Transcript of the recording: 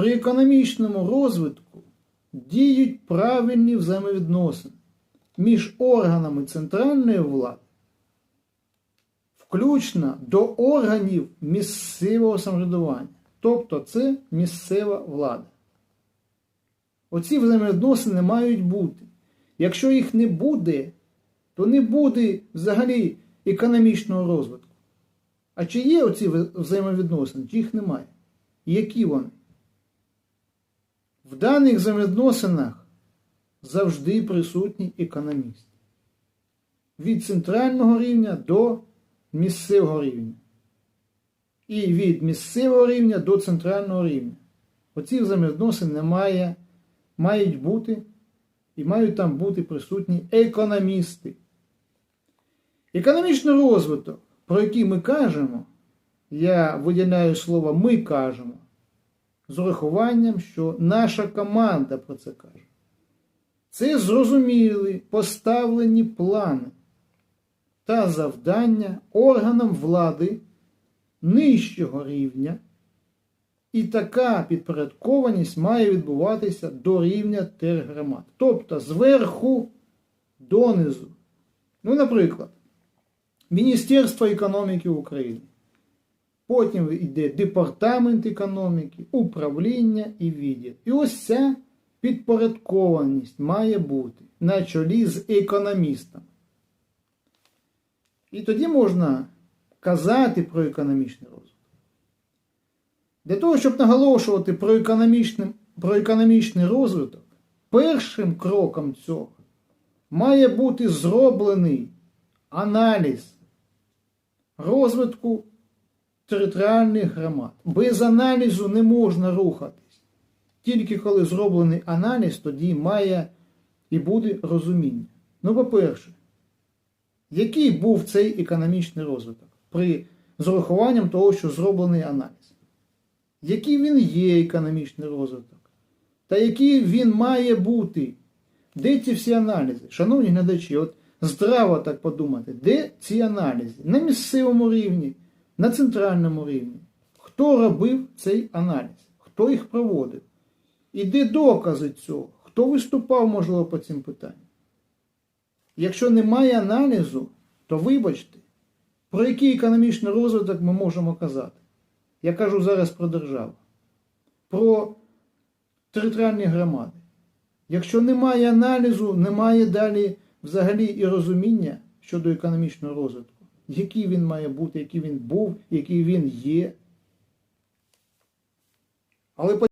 При економічному розвитку діють правильні взаємовідносини між органами центральної влади, включно до органів місцевого самоврядування. Тобто це місцева влада. Оці взаємовідносини мають бути. Якщо їх не буде, то не буде взагалі економічного розвитку. А чи є оці взаємовідносини, чи їх немає? Які вони? В даних взаємовідносинах завжди присутній економіст. Від центрального рівня до місцевого рівня. І від місцевого рівня до центрального рівня. Оці взаємовідносини немає, мають бути і мають там бути присутні економісти. Економічний розвиток, про який ми кажемо, я виділяю слово ми кажемо, з урахуванням, що наша команда про це каже. Це зрозумілі поставлені плани та завдання органам влади нижчого рівня. І така підпорядкованість має відбуватися до рівня тергромад. Тобто зверху донизу. Ну, наприклад, Міністерство економіки України. Потім йде Департамент економіки, управління і відділ. І ось ця підпорядкованість має бути на чолі з економістом. І тоді можна казати про економічний розвиток. Для того, щоб наголошувати про економічний, про економічний розвиток, першим кроком цього має бути зроблений аналіз розвитку територіальних громад. Без аналізу не можна рухатись. Тільки коли зроблений аналіз, тоді має і буде розуміння. Ну, по-перше, який був цей економічний розвиток при з урахуванням того, що зроблений аналіз? Який він є економічний розвиток? Та який він має бути? Де ці всі аналізи? Шановні глядачі, от здраво так подумати, де ці аналізи? На місцевому рівні, на центральному рівні. Хто робив цей аналіз? Хто їх проводив? І де докази цього? Хто виступав, можливо, по цим питанням? Якщо немає аналізу, то вибачте, про який економічний розвиток ми можемо казати? Я кажу зараз про державу, про територіальні громади. Якщо немає аналізу, немає далі взагалі і розуміння щодо економічного розвитку, який він має бути, який він був, який він є. Але